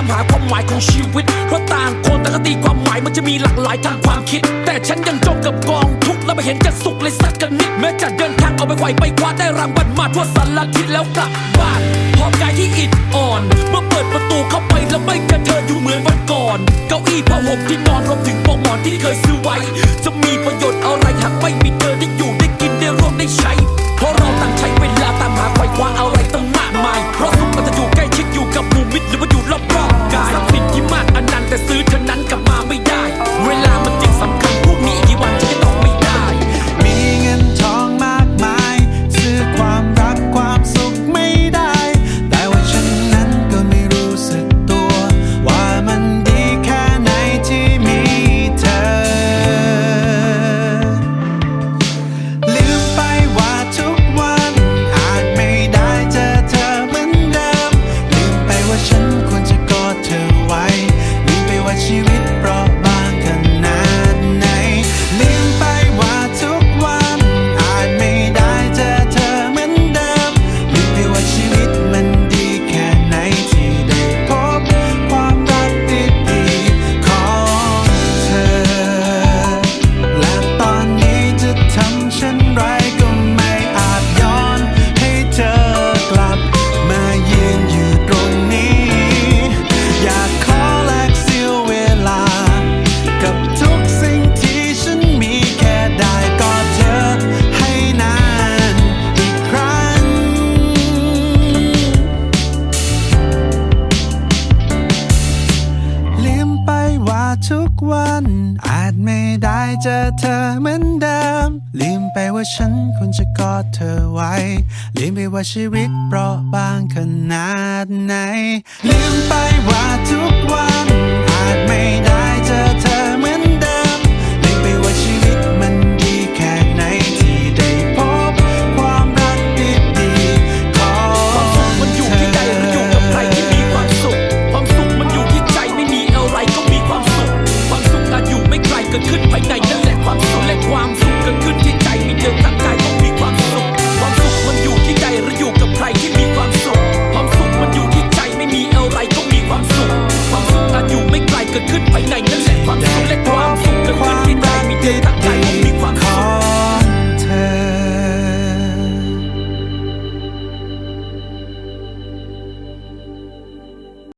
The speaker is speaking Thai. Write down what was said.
ามายตามหาความหมายของชีวิต เพราะต่างคนแต่างก็ตีความหมายมันจะมีหลากหลายทางความคิด แต่ฉันยังจมกับกองทุกข์และไม่เห็นจะสุขเลยสักกันนิดแม้จะเดินทางเอาไปไขว่ไปคว้าได้รางวัลมาทั่วสารทิศแล้วกลับบ้านหอบกายที่อิดอ่อน เมื่อเปิดประตูเข้าไปแล้วไม่เจอเธออยู่เหมือนวันก่อน เก้าอี้ผ้าห่มที่นอนรวมถึงปลอกหมอนที่เคยซื้อไว้ จะมีประโยชน์อะไรหากไม่มีเธอได้อยู่ได้กินได้ร่วมได้ใช้ เพราะเราต่างใช้เวลาตามหาไขว่คว้าอะไรตั้งมากมายเพราะ สุขมันจะอยู่ใกล้ชิดอยู่กับหมู่มิตรหรือว่าอยู่รอบๆกายทรัพย์สินที่มากอันนั้นแต่ซื้อเท่านั้นกับ วัน อาจไม่ได้เจอเธอเหมือนเดิม ลืมไปว่าฉันควรจะกอดเธอไว้ ลืมไปว่าชีวิตเปราะบางขนาดไหน ลืมไปว่าทุกวัน อาจไม่ได้เจอเธอ